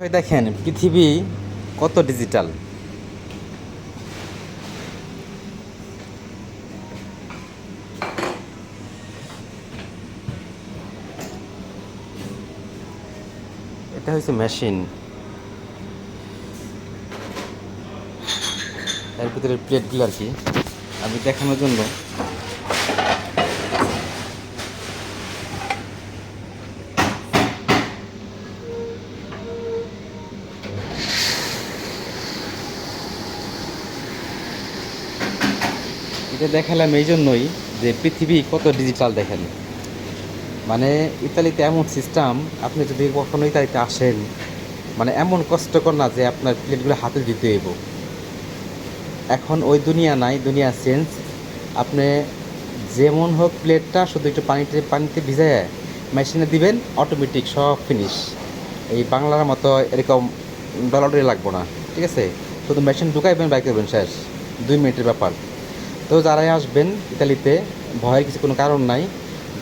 দেখেন, পৃথিবী কত ডিজিটাল এটা হচ্ছে মেশিন এর ভিতরে প্লেটগুলো আর কি, আমি দেখানোর জন্য এটা দেখালাম এই জন্যই যে পৃথিবী কত ডিজিটাল দেখেন। মানে ইতালিতে এমন সিস্টেম আপনি যদি কখনো ইতালিতে আসেন মানে এমন কষ্টকর না যে আপনার প্লেটগুলো হাতে দিতে হইব। এখন ওই দুনিয়া নাই, দুনিয়া চেঞ্জ আপনি যেমন হোক প্লেটটা শুধু একটু পানিতে পানিতে ভিজায় মেশিনে দিবেন অটোমেটিক সব ফিনিশ এই বাংলার মতো এরকম ডলাডলি লাগবো না, ঠিক আছে? শুধু মেশিন ঢুকাইবেন বাইক করবেন, শেষ। দুই মিনিটের ব্যাপার। তো যারাই আসবেন ইতালিতে, ভয়ের কিছু কোনো কারণ নাই।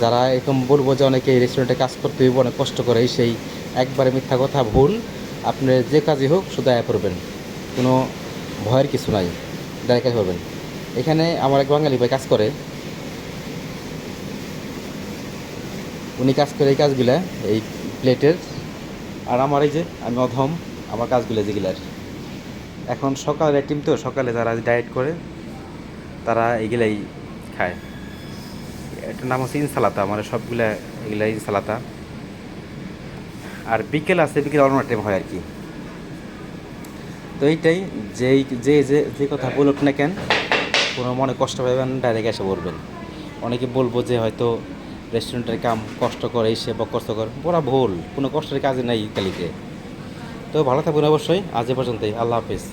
যারা এরকম বলব যে অনেকে রেস্টুরেন্টে কাজ করতে হইব, অনেক কষ্ট করে, সেই একবারে মিথ্যা কথা ভুল। আপনি যে কাজই হোক, শুধু আয়া করবেন। কোনো ভয়ের কিছু নাই। কাজ করবেন। এখানে আমার এক বাঙালি ভাই কাজ করে। উনি কাজ করে এই কাজগুলা, এই প্লেটের। আর আমার এই যে, আমি অধম, আমার কাজগুলো যেগুলার এখন সকালের টিম তো, সকালে যারা ডায়েট করে তারা এগুলাই খায়। এটার নাম হচ্ছে ইনসালাতা মানে সবগুলা এগুলা ইনসালাতা। আর বিকেল আছে, বিকেল অন্য টাইম হয় আর কি। তো এইটাই, যেই, যে যে যে কথা বলুক না কেন, কোনো মনে কষ্ট পাবেন ডাইরেক্ট এসে বলবেন। অনেকে বলব যে হয়তো রেস্টুরেন্টের কাম কষ্ট করে, এসে বা কষ্ট করে ওরা ভুল, কোনো কষ্টের কাজে নাই ইতালিতে তো ভালো থাকবেন অবশ্যই, আজ এ পর্যন্তই, আল্লাহ হাফিজ।